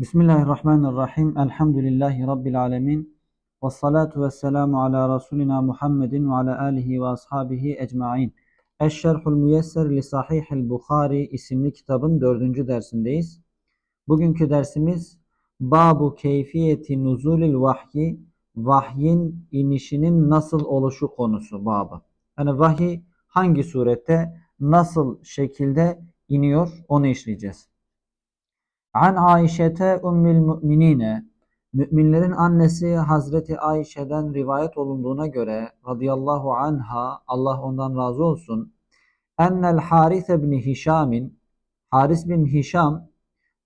Bismillahirrahmanirrahim. Elhamdülillahi Rabbil alemin. Ve salatu ve selamu ala Resulina Muhammedin ve ala alihi ve ashabihi ecmain. Eşşerhul Müyesser li Sahihil Bukhari isimli kitabın dördüncü dersindeyiz. Bugünkü dersimiz Babu keyfiyeti nuzulil vahyi vahyin inişinin nasıl oluşu konusu babı. Yani vahiy hangi surette nasıl şekilde iniyor onu işleyeceğiz. An Ayşete Ümmül Müminine Müminlerin annesi Hazreti Ayşe'den rivayet olunduğuna göre radıyallahu anha Allah ondan razı olsun ennel Haris bin Hişam'in Haris bin Hişam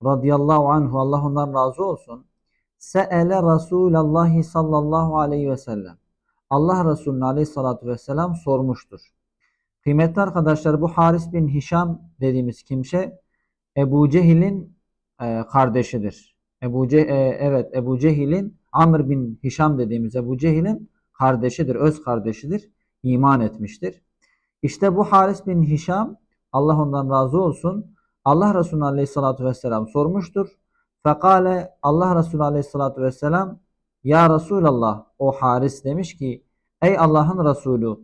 radıyallahu anhu Allah ondan razı olsun se'ele Resulallah sallallahu aleyhi ve sellem Allah Resulü'nün aleyhissalatu vesselam sormuştur. Kıymetli arkadaşlar bu Haris bin Hişam dediğimiz kimse Ebu Cehil'in e, kardeşidir. Ebu Ce e, evet Ebu Cehil'in Amr bin Hişam dediğimiz Ebu Cehil'in kardeşidir, öz kardeşidir. iman etmiştir. İşte bu Haris bin Hişam Allah ondan razı olsun. Allah Resulü Aleyhisselatü Vesselam sormuştur. Fekale Allah Resulü Aleyhisselatü Vesselam Ya Resulallah o Haris demiş ki Ey Allah'ın Resulü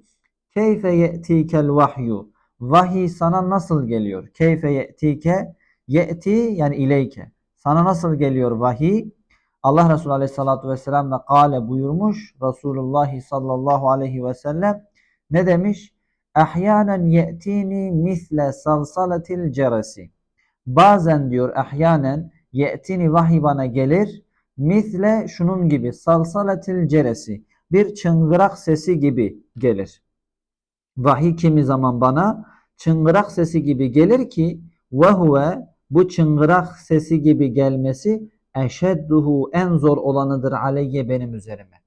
keyfe ye'tikel vahyu vahiy sana nasıl geliyor? Keyfe ye'tike Ye'ti yani ileyke. Sana nasıl geliyor vahiy? Allah Resulü Aleyhisselatü Vesselam ve kale buyurmuş Resulullah sallallahu aleyhi ve sellem ne demiş? Ahyanen ye'tini misle salsalatil ceresi. Bazen diyor ahyanen ye'tini vahiy bana gelir misle şunun gibi salsalatil ceresi. Bir çıngırak sesi gibi gelir. Vahiy kimi zaman bana çıngırak sesi gibi gelir ki ve huve bu çıngırak sesi gibi gelmesi eşedduhu en zor olanıdır aleyye benim üzerime.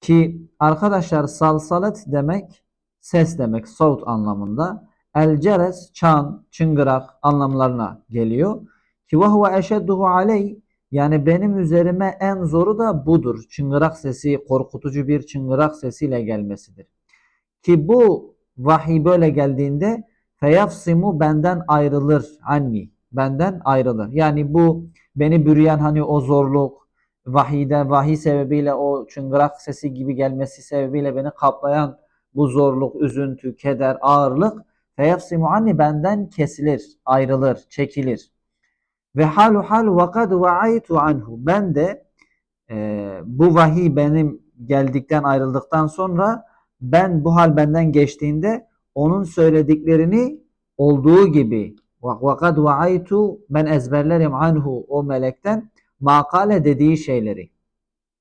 Ki arkadaşlar salsalet demek ses demek saut anlamında. El ceres çan, çıngırak anlamlarına geliyor. Ki ve huve eşedduhu aley yani benim üzerime en zoru da budur. Çıngırak sesi, korkutucu bir çıngırak sesiyle gelmesidir. Ki bu vahiy böyle geldiğinde feyafsimu benden ayrılır anni benden ayrılır. Yani bu beni bürüyen hani o zorluk vahide vahiy sebebiyle o çıngırak sesi gibi gelmesi sebebiyle beni kaplayan bu zorluk, üzüntü, keder, ağırlık feyafsimu anni benden kesilir, ayrılır, çekilir. Ve halu hal vakad va'aytu anhu. Ben de e, bu vahiy benim geldikten ayrıldıktan sonra ben bu hal benden geçtiğinde onun söylediklerini olduğu gibi وَقَدْ وَعَيْتُ Ben ezberlerim anhu o melekten makale dediği şeyleri.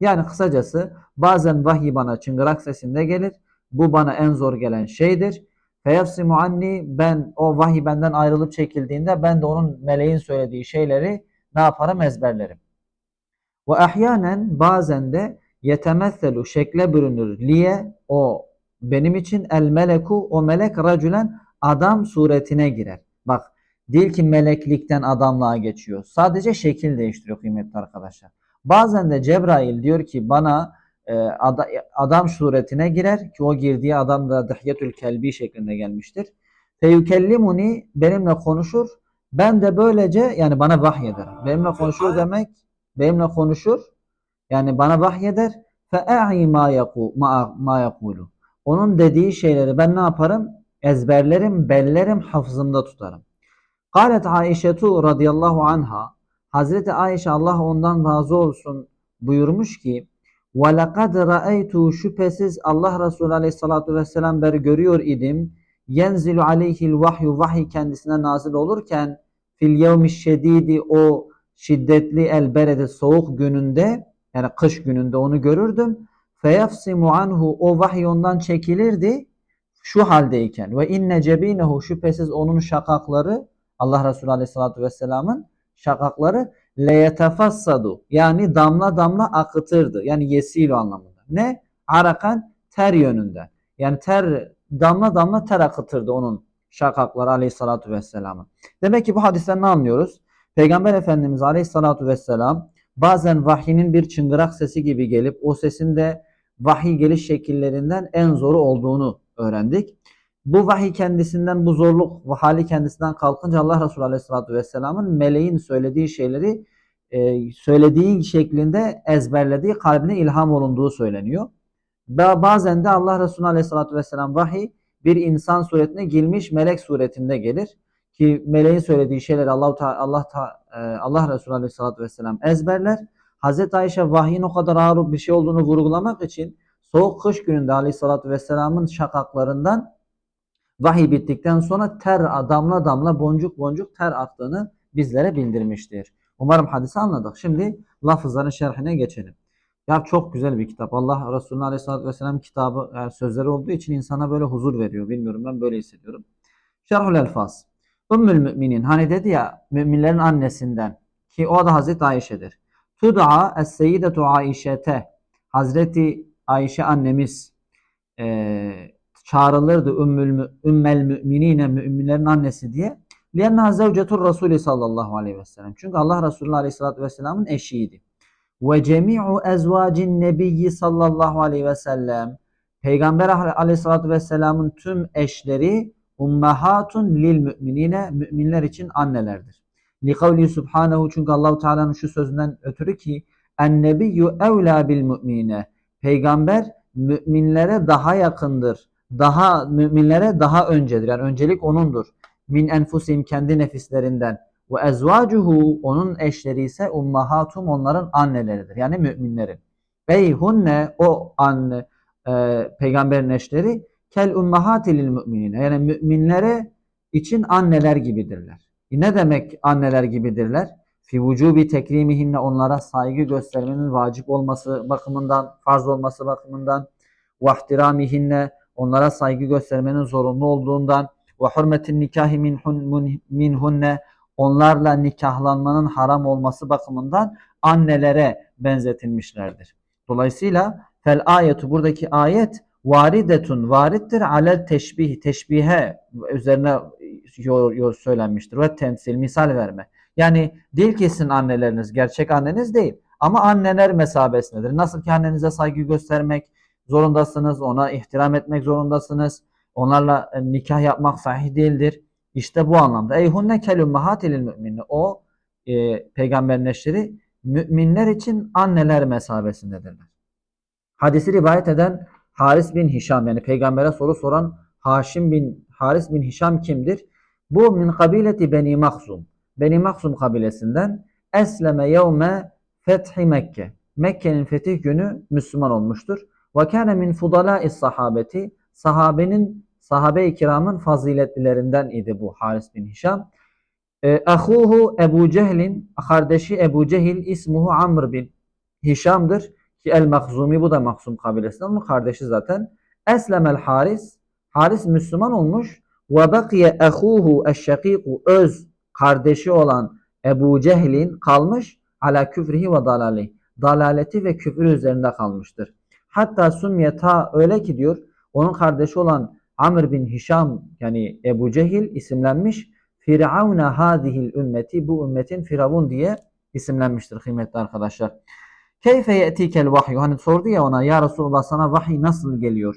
Yani kısacası bazen vahiy bana çıngırak sesinde gelir. Bu bana en zor gelen şeydir. Feyafsimu anni ben o vahiy benden ayrılıp çekildiğinde ben de onun meleğin söylediği şeyleri ne yaparım ezberlerim. Ve ahyanen bazen de yetemesselu şekle bürünür liye o benim için el meleku o melek racülen adam suretine girer. Bak değil ki meleklikten adamlığa geçiyor. Sadece şekil değiştiriyor kıymetli arkadaşlar. Bazen de Cebrail diyor ki bana e, adam suretine girer ki o girdiği adam da Dihyetül Kelbi şeklinde gelmiştir. Feyükellimuni benimle konuşur. Ben de böylece yani bana vahyeder. Benimle konuşur demek benimle konuşur. Yani bana vahyeder. Fe'a'i ma yaku ma, ma yakulu. Onun dediği şeyleri ben ne yaparım? Ezberlerim, bellerim, hafızımda tutarım. Kalet Aişetu radıyallahu anha Hazreti Ayşe Allah ondan razı olsun buyurmuş ki وَلَقَدْ رَأَيْتُ Şüphesiz Allah Resulü aleyhissalatu vesselam beri görüyor idim. Yenzilu aleyhil vahyu vahiy kendisine nazil olurken fil yevmi şedidi o şiddetli elberede soğuk gününde yani kış gününde onu görürdüm. Feyafsimu anhu o vahiy ondan çekilirdi şu haldeyken ve inne cebinehu şüphesiz onun şakakları Allah Resulü Aleyhisselatü Vesselam'ın şakakları leyetefassadu yani damla damla akıtırdı. Yani yesilu anlamında. Ne? Arakan ter yönünde. Yani ter damla damla ter akıtırdı onun şakakları Aleyhisselatü Vesselam'ın. Demek ki bu hadisten ne anlıyoruz? Peygamber Efendimiz Aleyhisselatü Vesselam bazen vahyinin bir çıngırak sesi gibi gelip o sesin de vahiy geliş şekillerinden en zoru olduğunu öğrendik. Bu vahiy kendisinden bu zorluk hali kendisinden kalkınca Allah Resulü Aleyhisselatü Vesselam'ın meleğin söylediği şeyleri e, söylediği şeklinde ezberlediği, kalbine ilham olunduğu söyleniyor. Ba- Bazen de Allah Resulü Aleyhisselatü Vesselam vahiy bir insan suretine girmiş melek suretinde gelir. Ki meleğin söylediği şeyleri Allah Allah e, Allah Resulü Aleyhisselatü Vesselam ezberler. Hazreti Ayşe vahyin o kadar ağır bir şey olduğunu vurgulamak için soğuk kış gününde Aleyhisselatü Vesselam'ın şakaklarından vahiy bittikten sonra ter damla damla boncuk boncuk ter aktığını bizlere bildirmiştir. Umarım hadisi anladık. Şimdi lafızların şerhine geçelim. Ya çok güzel bir kitap. Allah Resulü Aleyhisselatü Vesselam kitabı yani sözleri olduğu için insana böyle huzur veriyor. Bilmiyorum ben böyle hissediyorum. Şerhul Elfaz. Ümmül Müminin hani dedi ya müminlerin annesinden ki o da Hazreti Ayşe'dir. Tud'a es-seyyidetu Aişete Hazreti Ayşe annemiz eee çağrılırdı ümmül, mü- ümmel müminine müminlerin annesi diye. Lianna zevcetur Resulü sallallahu aleyhi ve sellem. Çünkü Allah Resulü aleyhissalatü vesselamın eşiydi. Ve cemi'u ezvacin nebiyyi sallallahu aleyhi ve sellem. Peygamber aleyhissalatü vesselamın tüm eşleri ummahatun lil müminine müminler için annelerdir. Li kavli subhanehu çünkü Allahu Teala'nın şu sözünden ötürü ki en nebiyyü evlâ bil müminine. Peygamber müminlere daha yakındır. Daha müminlere daha öncedir. Yani öncelik onundur. Min enfusim kendi nefislerinden. Ve ezvacuhu onun eşleri ise ummahatum onların anneleridir. Yani müminlerin. Ey hunne o anne e, peygamberin eşleri kel ummahatilil müminine. Yani müminlere için anneler gibidirler. E ne demek anneler gibidirler? Fi vücubi tekrimihinne onlara saygı göstermenin vacip olması bakımından, farz olması bakımından, ve ihtiramihinne onlara saygı göstermenin zorunlu olduğundan, ve hürmetin nikahi minhun, minhunne onlarla nikahlanmanın haram olması bakımından annelere benzetilmişlerdir. Dolayısıyla fel ayetu buradaki ayet varidetun varittir alel teşbih teşbihe üzerine yol, yol söylenmiştir ve temsil misal verme. Yani değil ki sizin anneleriniz gerçek anneniz değil ama anneler mesabesindedir. Nasıl ki annenize saygı göstermek zorundasınız, ona ihtiram etmek zorundasınız. Onlarla e, nikah yapmak sahih değildir. İşte bu anlamda. Eyhunne kelümmahatilil müminne. O e, peygamberin eşleri müminler için anneler mesabesindedirler. Hadisi rivayet eden Haris bin Hişam yani peygambere soru soran Haşim bin Haris bin Hişam kimdir? Bu min kabileti Beni Maksum. Beni Maksum kabilesinden esleme yevme fethi Mekke. Mekke'nin fetih günü Müslüman olmuştur. Ve kâne min fudalâ'is sahabeti. Sahabenin sahabe-i kiramın faziletlilerinden idi bu Haris bin Hişam. E, ahuhu Ebu Cehil'in kardeşi Ebu Cehil ismuhu Amr bin Hişam'dır ki El Makzumi bu da Maksum kabilesinden onun kardeşi zaten. Eslemel Haris Haris Müslüman olmuş ve bakiye ahuhu eşşakiku öz kardeşi olan Ebu Cehil'in kalmış ala küfrihi ve dalali dalaleti ve küfür üzerinde kalmıştır. Hatta sumye ta öyle ki diyor onun kardeşi olan Amr bin Hişam yani Ebu Cehil isimlenmiş. Firavune hadihil ümmeti bu ümmetin Firavun diye isimlenmiştir kıymetli arkadaşlar. Keyfe ye'tikel vahyu hani sordu ya ona ya Resulullah sana vahiy nasıl geliyor?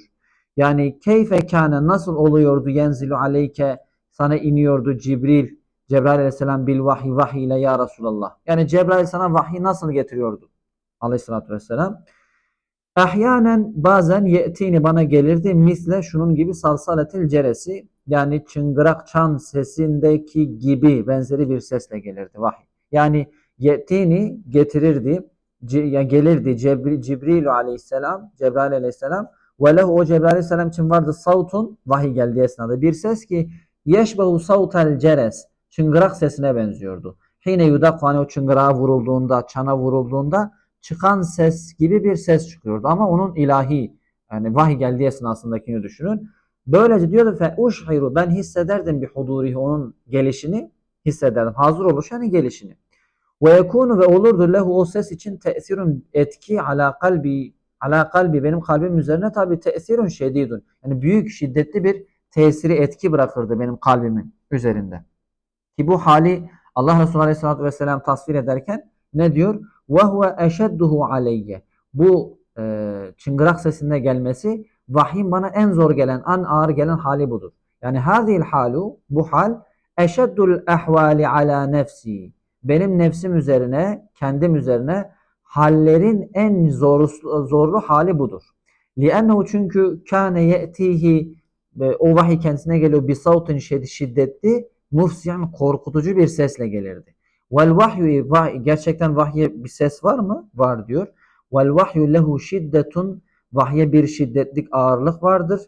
Yani keyfe kâne nasıl oluyordu yenzilu aleyke sana iniyordu Cibril Cebrail aleyhisselam bil vahiy vahiy ile ya Resulallah. Yani Cebrail sana vahiy nasıl getiriyordu? Aleyhissalatü vesselam. Ahyanen bazen ye'tini bana gelirdi misle şunun gibi salsaletil ceresi yani çıngırak çan sesindeki gibi benzeri bir sesle gelirdi vahiy. Yani ye'tini getirirdi ya gelirdi Cebril, Cibril aleyhisselam Cebrail aleyhisselam ve lehu o Cebrail aleyhisselam için vardı savtun vahiy geldiği esnada bir ses ki yeşbehu savtel ceres çıngırak sesine benziyordu. Hine yudak hani o çıngırağa vurulduğunda çana vurulduğunda çıkan ses gibi bir ses çıkıyordu. Ama onun ilahi yani vahiy geldiği esnasındakini düşünün. Böylece diyordu fe uşhiru ben hissederdim bir hudurihi onun gelişini hissederdim. Hazır oluş yani gelişini. Ve yekunu ve olurdu lehu o ses için tesirun etki ala kalbi ala kalbi benim kalbim üzerine tabi tesirun şedidun. Yani büyük şiddetli bir tesiri etki bırakırdı benim kalbimin üzerinde. Ki bu hali Allah Resulü Aleyhisselatü Vesselam tasvir ederken ne diyor? Ve huve eşedduhu aleyye. Bu e, çıngırak sesinde gelmesi vahyin bana en zor gelen, en ağır gelen hali budur. Yani hadil halu, bu hal eşeddul ehvali ala nefsi benim nefsim üzerine, kendim üzerine hallerin en zorlu, zorlu hali budur. لِأَنَّهُ çünkü kâne ye'tihi ve o vahiy kendisine geliyor bir savtin şiddetli, mufsiyan korkutucu bir sesle gelirdi. Vel vahyu vahiy, gerçekten vahye bir ses var mı? Var diyor. Vel vahyu lehu şiddetun vahye bir şiddetlik ağırlık vardır.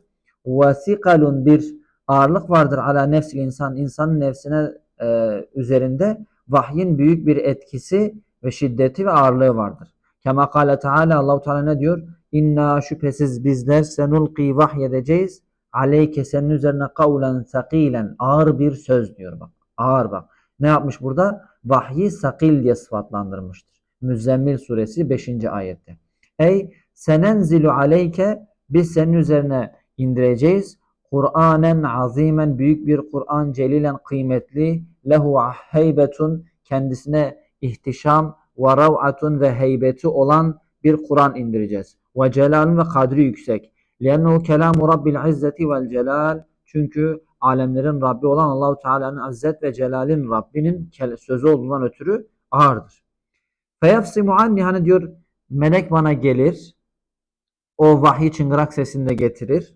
Ve sikalun bir ağırlık vardır ala nefsil insan insanın nefsine e, üzerinde vahyin büyük bir etkisi ve şiddeti ve ağırlığı vardır. Kema kâle Teala Allahu Teala ne diyor? İnna şüphesiz bizler senulqi vahyedeceğiz aleyke senin üzerine kavlen sakilen ağır bir söz diyor bak. Ağır bak. Ne yapmış burada? Vahyi sakil diye sıfatlandırmıştır. Müzzemmil suresi 5. ayette. Ey senenzilu aleyke biz senin üzerine indireceğiz. Kur'anen azimen büyük bir Kur'an celilen kıymetli lehu heybetun kendisine ihtişam ve rav'atun ve heybeti olan bir Kur'an indireceğiz. Ve celalun ve kadri yüksek. Liennehu kelamu rabbil izzeti vel celal. Çünkü alemlerin Rabbi olan Allahu Teala'nın izzet ve celalin Rabbinin sözü olduğundan ötürü ağırdır. Feyefsimu anni hani diyor melek bana gelir. O vahiy çıngırak sesinde getirir.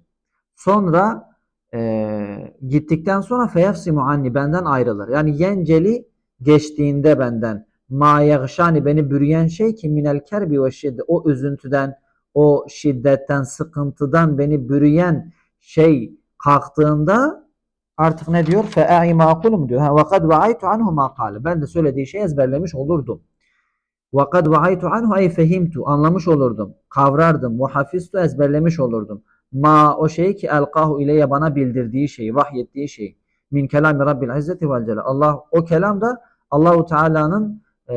Sonra e, gittikten sonra feyefsimu anni benden ayrılır. Yani yenceli geçtiğinde benden ma yagşani beni bürüyen şey ki minel kerbi ve şiddet o üzüntüden o şiddetten sıkıntıdan beni bürüyen şey kalktığında artık ne diyor? Fe'a'i makulum diyor. Ve kad ve'aytu anhu ma. Ben de söylediği şeyi ezberlemiş olurdum. Ve kad anhu ay fehimtu. Anlamış olurdum. Kavrardım. Ve hafiztu ezberlemiş olurdum. Ma o şey ki elkahu ileye bana bildirdiği şeyi, vahyettiği şeyi. Min kelami Rabbil İzzeti vel Celal. Allah o kelam da Allahu Teala'nın e,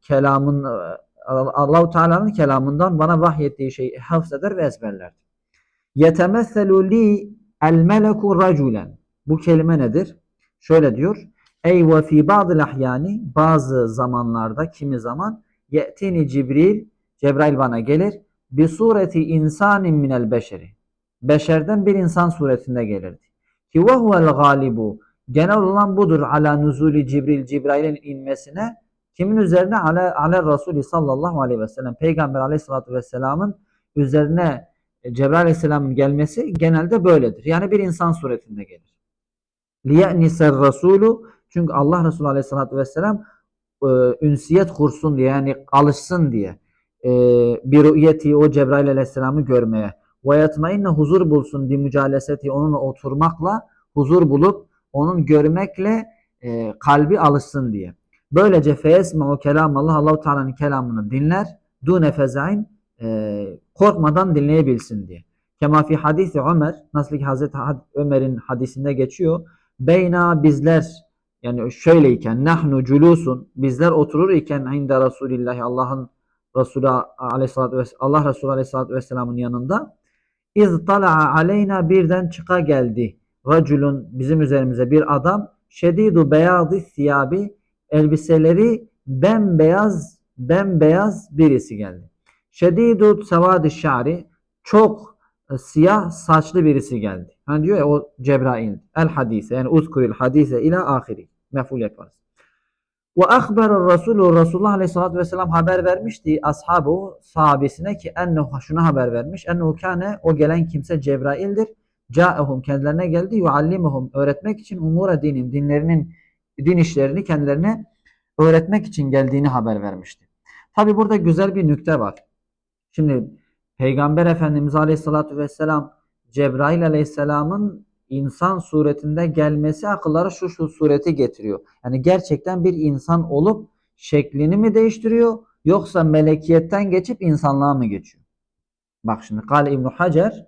kelamın Allahu Teala'nın kelamından bana vahyettiği şeyi hafzeder ve ezberler. Yetemesselu li el meleku raculen. Bu kelime nedir? Şöyle diyor. Ey ve fi bazı ahyani bazı zamanlarda kimi zaman ye'tini Cibril Cebrail bana gelir. Bir sureti insanin minel beşeri. Beşerden bir insan suretinde gelirdi. Ki ve huvel galibu. Genel olan budur ala nuzuli Cibril Cibrail'in inmesine Kimin üzerine? Ale, ale Resulü sallallahu aleyhi ve sellem. Peygamber aleyhissalatü vesselamın üzerine e, Cebrail aleyhisselamın gelmesi genelde böyledir. Yani bir insan suretinde gelir. Liye'niser Resulü çünkü Allah Resulü aleyhissalatü vesselam e, ünsiyet kursun diye yani alışsın diye e, bir rüyeti o Cebrail aleyhisselamı görmeye ve yatmainne huzur bulsun di mücaleseti onunla oturmakla huzur bulup onun görmekle e, kalbi alışsın diye. Böylece o kelam Allah Allahu Teala'nın kelamını dinler. Dune fezain e, korkmadan dinleyebilsin diye. Kema fi hadisi Ömer nasıl ki Hazreti Ömer'in hadisinde geçiyor. Beyna bizler yani şöyleyken nahnu culusun bizler oturur iken inde Resulillah Allah'ın Resulü aleyhissalatü vesselam Allah Resulü aleyhissalatü vesselamın yanında iz tala'a aleyna birden çıka geldi. Raculun bizim üzerimize bir adam şedidu beyazı siyabi elbiseleri bembeyaz bembeyaz birisi geldi. Şedidu sevadi şari çok e, siyah saçlı birisi geldi. Hani diyor ya o Cebrail el hadise yani uzkuril hadise ila ahiri meful yaparız. Ve akberer Resulü Resulullah Aleyhisselatü Vesselam haber vermişti ashabu sahabesine ki ennehu şuna haber vermiş. Ennehu kâne o gelen kimse Cebrail'dir. Câehum kendilerine geldi yuallimuhum öğretmek için umura dinim dinlerinin din işlerini kendilerine öğretmek için geldiğini haber vermişti. Tabi burada güzel bir nükte var. Şimdi Peygamber Efendimiz Aleyhisselatü Vesselam Cebrail Aleyhisselam'ın insan suretinde gelmesi akıllara şu şu sureti getiriyor. Yani gerçekten bir insan olup şeklini mi değiştiriyor yoksa melekiyetten geçip insanlığa mı geçiyor? Bak şimdi Kale İbn Hacer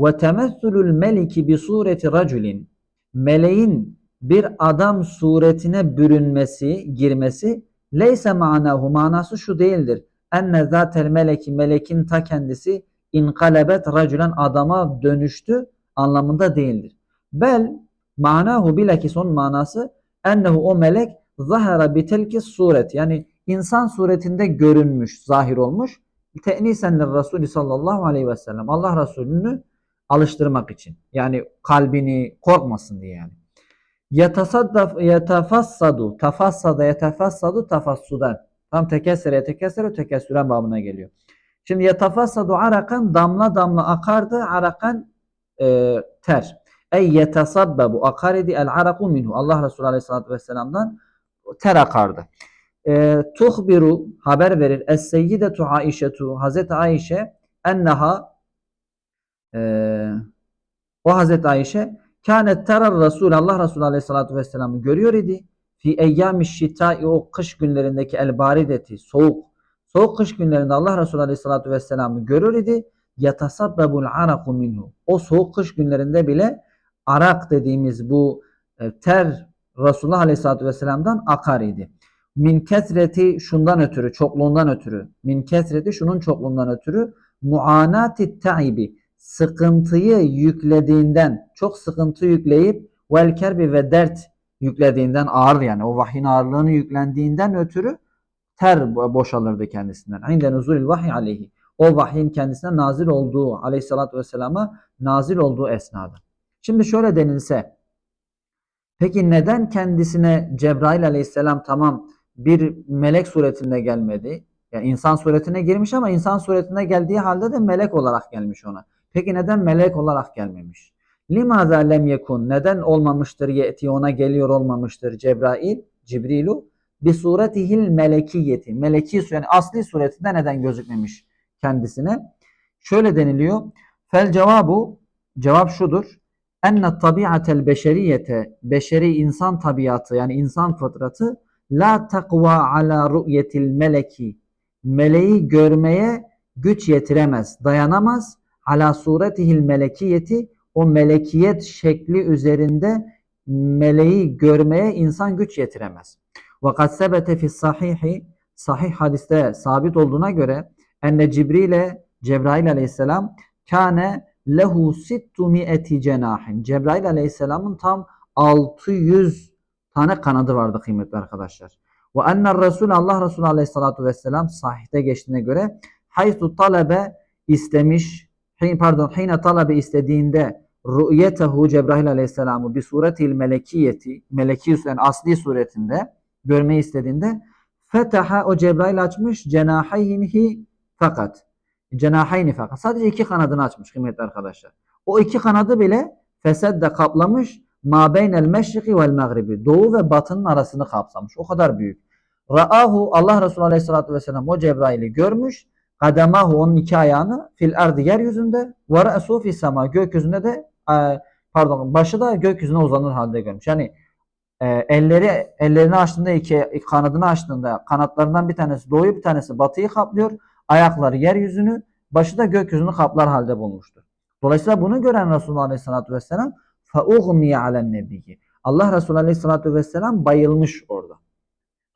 ve temessulul meliki bi sureti raculin meleğin bir adam suretine bürünmesi, girmesi leyse manahu manası şu değildir. Enne zatel meleki melekin ta kendisi inkalebet raculen adama dönüştü anlamında değildir. Bel manahu bilakis onun manası ennehu o melek zahara bitelki suret yani insan suretinde görünmüş, zahir olmuş. Te'nisen Resulü sallallahu aleyhi ve sellem Allah Resulü'nü alıştırmak için. Yani kalbini korkmasın diye yani. Yetasaddaf, yetefassadu, tafassada, yetefassadu, tafassudan. Tam tekessere, yetekessere, tekessüren babına geliyor. Şimdi yetefassadu arakan damla damla akardı, arakan e, ter. Ey yetesabbebu akar idi el araku minhu. Allah Resulü Aleyhisselatü Vesselam'dan ter akardı. E, tuhbiru haber verir. Es seyyidetu Aişetu Hazreti Ayşe enneha e, o Hazreti Ayşe kânet terar Resul Allah Resulü Aleyhisselatü Vesselam'ı görüyor idi. Fi eyyâmi şitai o kış günlerindeki el barideti soğuk soğuk kış günlerinde Allah Resulü Aleyhisselatü Vesselam'ı görür idi. Yatasabbebul araku minhu. O soğuk kış günlerinde bile arak dediğimiz bu e, ter Resulullah Aleyhisselatü Vesselam'dan akar idi. Min kesreti şundan ötürü, çokluğundan ötürü. Min kesreti şunun çokluğundan ötürü. Muanati ta'ibi. Sıkıntıyı yüklediğinden, çok sıkıntı yükleyip vel kerbi ve dert yüklediğinden ağır yani o vahyin ağırlığını yüklendiğinden ötürü ter boşalırdı kendisinden. İnde nuzulil vahiy aleyhi. O vahyin kendisine nazil olduğu aleyhissalatü vesselama nazil olduğu esnada. Şimdi şöyle denilse peki neden kendisine Cebrail aleyhisselam tamam bir melek suretinde gelmedi? Yani insan suretine girmiş ama insan suretine geldiği halde de melek olarak gelmiş ona. Peki neden melek olarak gelmemiş? Limaza lem yekun neden olmamıştır yeti ona geliyor olmamıştır Cebrail, Cibrilu bi suretihil melekiyeti. Meleki yani asli suretinde neden gözükmemiş kendisine? Şöyle deniliyor. Fel cevabu cevap şudur. Enne tabiatel beşeriyete beşeri insan tabiatı yani insan fıtratı la takva ala ru'yetil meleki meleği görmeye güç yetiremez, dayanamaz. Ala suretihil melekiyeti o melekiyet şekli üzerinde meleği görmeye insan güç yetiremez. Vakat sebete fi sahihi sahih hadiste sabit olduğuna göre enne Cibril'e Cebrail aleyhisselam kâne lehu sittu mi'eti cenahin. Cebrail aleyhisselamın tam 600 tane kanadı vardı kıymetli arkadaşlar. Ve enne Resul Allah Resulü aleyhissalatu vesselam sahihte geçtiğine göre haytu talebe istemiş pardon hine talebe istediğinde ru'yetehu Cebrail aleyhisselamı bir suretil melekiyeti meleki yani asli suretinde görmeyi istediğinde fetaha o Cebrail açmış cenahayhi fakat cenahayni fakat sadece iki kanadını açmış kıymetli arkadaşlar. O iki kanadı bile fesedde kaplamış ma beynel meşriki vel mağribi doğu ve batının arasını kapsamış. O kadar büyük. Ra'ahu Allah Resulü Aleyhisselatü Vesselam o Cebrail'i görmüş. Kademahu onun iki ayağını fil ardı yeryüzünde ve ra'su fis sema gökyüzünde de pardon başı da gökyüzüne uzanır halde görmüş. Yani e, elleri ellerini açtığında iki kanadını açtığında kanatlarından bir tanesi doğuyu bir tanesi batıyı kaplıyor Ayakları yeryüzünü, başı da gökyüzünü kaplar halde bulmuştur. Dolayısıyla bunu gören Resulullah Aleyhisselatü Vesselam فَاُغْمِيَ عَلَى النَّبِيِّ Allah Resulü Aleyhisselatü Vesselam bayılmış orada.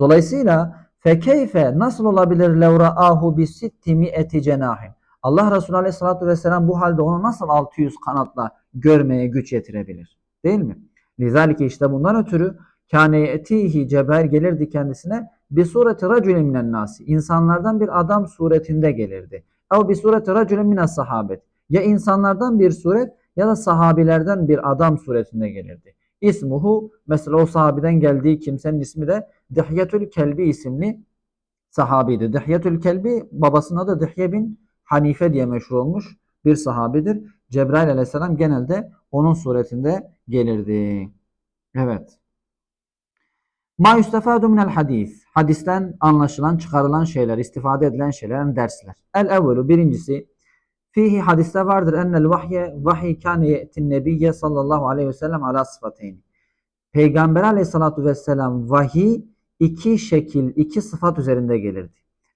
Dolayısıyla fekeyfe nasıl olabilir levra'ahu bi sitti mi'eti cenahin. Allah Resulü Aleyhisselatü Vesselam bu halde onu nasıl 600 kanatla görmeye güç yetirebilir? Değil mi? Lizalike işte bundan ötürü kâne etihi Cebrail gelirdi kendisine bir sureti racülün minen nasi. İnsanlardan bir adam suretinde gelirdi. Ev bir sureti racülün minen sahabet. Ya insanlardan bir suret ya da sahabilerden bir adam suretinde gelirdi. İsmuhu mesela o sahabiden geldiği kimsenin ismi de Dihyetül Kelbi isimli sahabiydi. Dihyetül Kelbi babasının adı Dihye bin Hanife diye meşhur olmuş bir sahabidir. Cebrail aleyhisselam genelde onun suretinde gelirdi. Evet. Ma yustefadu minel hadis. Hadisten anlaşılan, çıkarılan şeyler, istifade edilen şeyler, dersler. El evvelu birincisi Fihi hadiste vardır ennel vahye vahiy kâne ye'tin nebiyye sallallahu aleyhi ve sellem ala sıfateyni. Peygamber aleyhissalatu vesselam vahiy iki şekil, iki sıfat üzerinde gelirdi.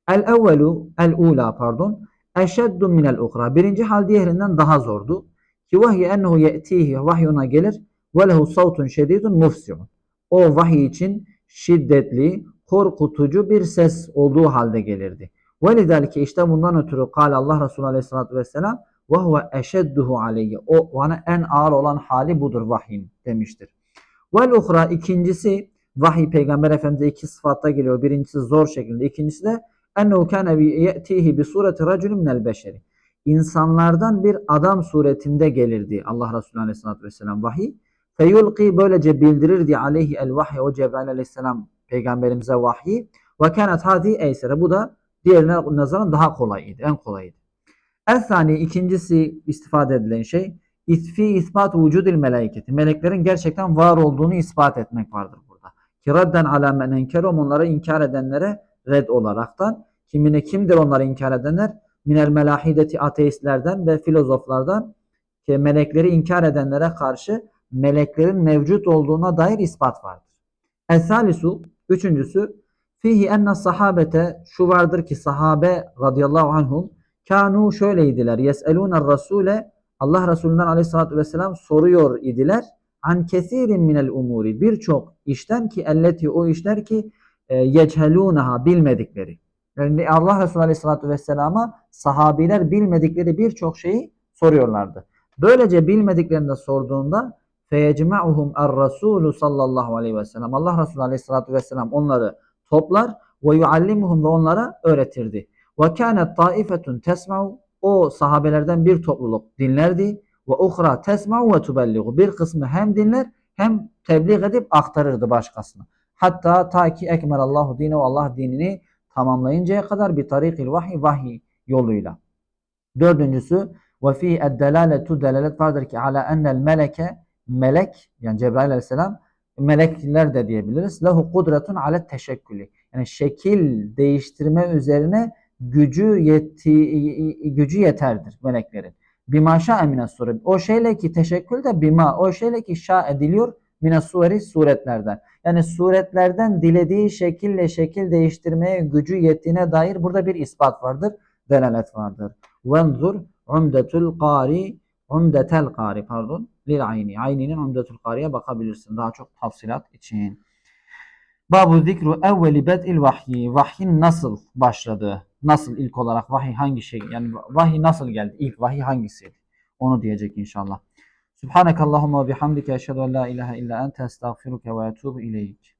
El evvelu, el ula pardon, eşeddu minel ukra. Birinci hal diğerinden daha zordu. Ki vahye ennehu ye'tihi vahiy ona gelir ve lehu savtun şedidun mufsiun. O vahiy için şiddetli, korkutucu bir ses olduğu halde gelirdi. Ve lidalike işte bundan ötürü kal Allah Resulü Aleyhisselatü Vesselam ve huve eşedduhu aleyhi. O bana en ağır olan hali budur vahyin demiştir. Vel uhra ikincisi vahiy peygamber efendimize iki sıfatta geliyor. Birincisi zor şekilde. İkincisi de ennehu kâne ye'tihi bi sureti raculun minel beşeri. İnsanlardan bir adam suretinde gelirdi Allah Resulü Aleyhisselatü Vesselam vahiy. Feyulqi böylece bildirirdi aleyhi el vahye o Cebrail aleyhisselam peygamberimize vahyi. Ve kânet hâzi eysere. Bu da diğerine nazaran daha kolayıydı. En kolayıydı. El-sani ikincisi istifade edilen şey isfi ispat vücudil melaiketi. Meleklerin gerçekten var olduğunu ispat etmek vardır burada. Ki radden ala men enkerum onları inkar edenlere red olaraktan. Kimine kimdir onları inkar edenler? Minel melahideti ateistlerden ve filozoflardan ki melekleri inkar edenlere karşı meleklerin mevcut olduğuna dair ispat vardır. El-salisu üçüncüsü fihi enne sahabete şu vardır ki sahabe radıyallahu anhum kanu şöyleydiler. Yes'elûner rasule Allah Resulü'nden aleyhissalatü vesselam soruyor idiler. An kesirin minel umuri birçok işten ki elleti o işler ki e, yechelûneha bilmedikleri. Yani Allah Resulü aleyhissalatü vesselama sahabiler bilmedikleri birçok şeyi soruyorlardı. Böylece bilmediklerini de sorduğunda feyecma'uhum er-rasulü sallallahu aleyhi ve sellem. Allah Resulü aleyhissalatü vesselam onları toplar ve yuallimuhum ve onlara öğretirdi. Ve kânet taifetun tesma'u o sahabelerden bir topluluk dinlerdi ve uhra tesma'u ve tubelligu bir kısmı hem dinler hem tebliğ edip aktarırdı başkasına. Hatta ta ki ekmelallahu dine Allah dinini tamamlayıncaya kadar bir tarikil vahiy vahiy yoluyla. Dördüncüsü ve fi eddelaletu delalet vardır ki ala ennel meleke melek yani Cebrail aleyhisselam melekler de diyebiliriz. Lehu kudretun ale teşekkülü. Yani şekil değiştirme üzerine gücü yetti, gücü yeterdir meleklerin. Bima şa emine sure. O şeyle ki teşekkül de bima. O şeyle ki şa ediliyor mine suri suretlerden. Yani suretlerden dilediği şekille şekil değiştirmeye gücü yettiğine dair burada bir ispat vardır. Delalet vardır. Venzur umdetul qari umdetel qari pardon lil ayni. Ayninin umdetul qariye bakabilirsin daha çok tafsilat için. Babu zikru evveli bed'il vahyi. Vahyin nasıl başladı? Nasıl ilk olarak vahiy hangi şey? Yani vahiy nasıl geldi? İlk vahiy hangisiydi? Onu diyecek inşallah. Subhanakallahumma bihamdike eşhedü en la ilahe illa ente estağfiruke ve etûbü ileyk.